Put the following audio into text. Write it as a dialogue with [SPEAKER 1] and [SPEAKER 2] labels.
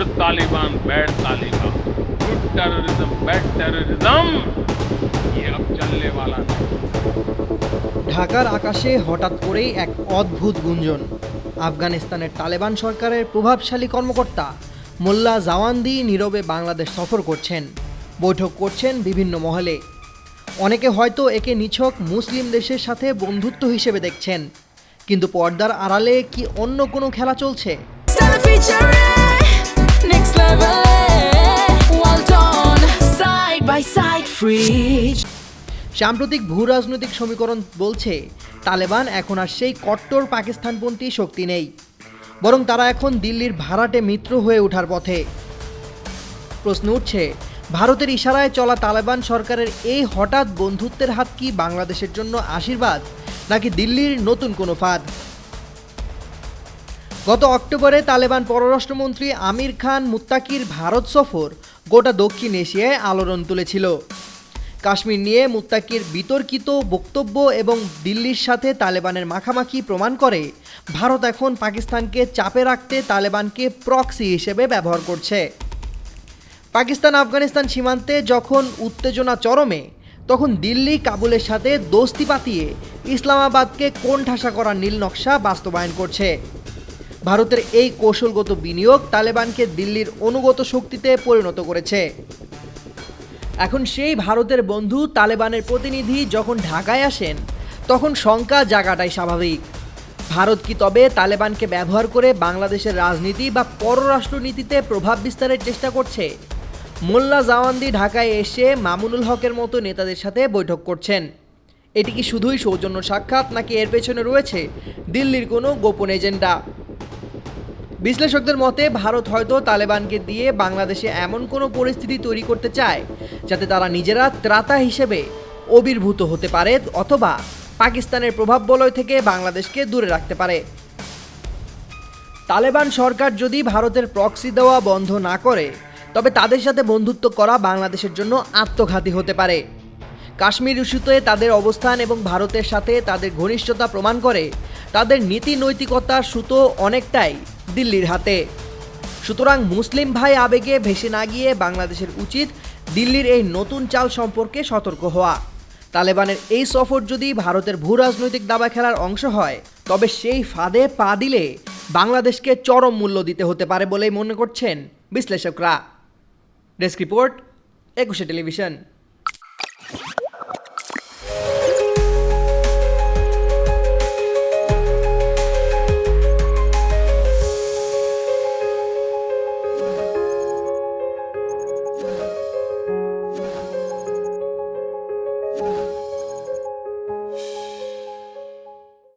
[SPEAKER 1] good Taliban bad Taliban good terrorism bad terrorism ये अब चलने वाला नहीं
[SPEAKER 2] ঢাকার আকাশে হঠাৎ করেই এক অদ্ভুত গুঞ্জন আফগানিস্তানের তালেবান সরকারের প্রভাবশালী কর্মকর্তা মোল্লা জাওয়ান্দি নীরবে বাংলাদেশ সফর করছেন বৈঠক করছেন বিভিন্ন মহলে অনেকে হয়তো একে নিছক মুসলিম দেশের সাথে বন্ধুত্ব হিসেবে দেখছেন কিন্তু পর্দার আড়ালে কি অন্য কোনো খেলা চলছে
[SPEAKER 3] Free.
[SPEAKER 2] সাম্প্রতিক ভূ রাজনৈতিক সমীকরণ বলছে, তালেবান এখন আর সেই কট্টর পাকিস্তানপন্থী শক্তি নেই। বরং তারা এখন দিল্লির ভাড়াটে মিত্র হয়ে ওঠার পথে। প্রশ্ন উঠছে, ভারতের ইশারায় চলা তালেবান সরকারের এই হঠাৎ বন্ধুত্বের হাত কি বাংলাদেশের জন্য আশীর্বাদ, নাকি দিল্লির নতুন কোনো ফাঁদ? গত অক্টোবরে তালেবান পররাষ্ট্রমন্ত্রী আমির খান মুত্তাকির ভারত সফর গোটা দক্ষিণ এশিয়ায় আলোড়ন তুলেছিল। কাশ্মীর নিয়ে মুত্তাকির বিতর্কিত বক্তব্য এবং দিল্লির সাথে তালেবানের মাখামাখি প্রমাণ করে, ভারত এখন পাকিস্তানকে চাপে রাখতে তালেবানকে প্রক্সি হিসেবে ব্যবহার করছে। পাকিস্তান আফগানিস্তান সীমান্তে যখন উত্তেজনা চরমে, তখন দিল্লি কাবুলের সাথে দোস্তি পাতিয়ে ইসলামাবাদকে কোণঠাসা করার নীল নকশা বাস্তবায়ন করছে। ভারতের এই কৌশলগত বিনিয়োগ তালেবানকে দিল্লির অনুগত শক্তিতে পরিণত করেছে। এখন সেই ভারতের বন্ধু তালেবানের প্রতিনিধি যখন ঢাকায় আসেন, তখন শঙ্কা জাগাটাই স্বাভাবিক। ভারত কি তবে তালেবানকে ব্যবহার করে বাংলাদেশের রাজনীতি বা পররাষ্ট্রনীতিতে প্রভাব বিস্তারের চেষ্টা করছে? মোল্লা জাওয়ান্দি ঢাকায় এসে মামুনুল হকের মতো নেতাদের সাথে বৈঠক করছেন। এটি কি শুধুই সৌজন্য সাক্ষাৎ নাকি এর পেছনে রয়েছে দিল্লির কোনো গোপন এজেন্ডা? বিশ্লেষকদের মতে, ভারত হয়তো তালেবানকে দিয়ে বাংলাদেশে এমন কোনো পরিস্থিতি তৈরি করতে চায়, যাতে তারা নিজেরা ত্রাতা হিসেবে অবির্ভূত হতে পারে অথবা পাকিস্তানের প্রভাব বলয় থেকে বাংলাদেশকে দূরে রাখতে পারে। তালেবান সরকার যদি ভারতের প্রক্সি দেওয়া বন্ধ না করে, তবে তাদের সাথে বন্ধুত্ব করা বাংলাদেশের জন্য আত্মঘাতী হতে পারে। কাশ্মীর ইস্যুতে তাদের অবস্থান এবং ভারতের সাথে তাদের ঘনিষ্ঠতা প্রমাণ করে, তাদের নীতি নৈতিকতার সুতো অনেকটাই দিল্লির হাতে। সুতরাং মুসলিম ভাই আবেগে ভেসে না গিয়ে বাংলাদেশের উচিত দিল্লির এই নতুন চাল সম্পর্কে সতর্ক হওয়া। তালেবানের এই সফর যদি ভারতের ভূ রাজনৈতিক দাবা খেলার অংশ হয়, তবে সেই ফাঁদে পা দিলে বাংলাদেশকে চরম মূল্য দিতে হতে পারে বলেই মনে করছেন বিশ্লেষকরা। Desk report, Ekushey television.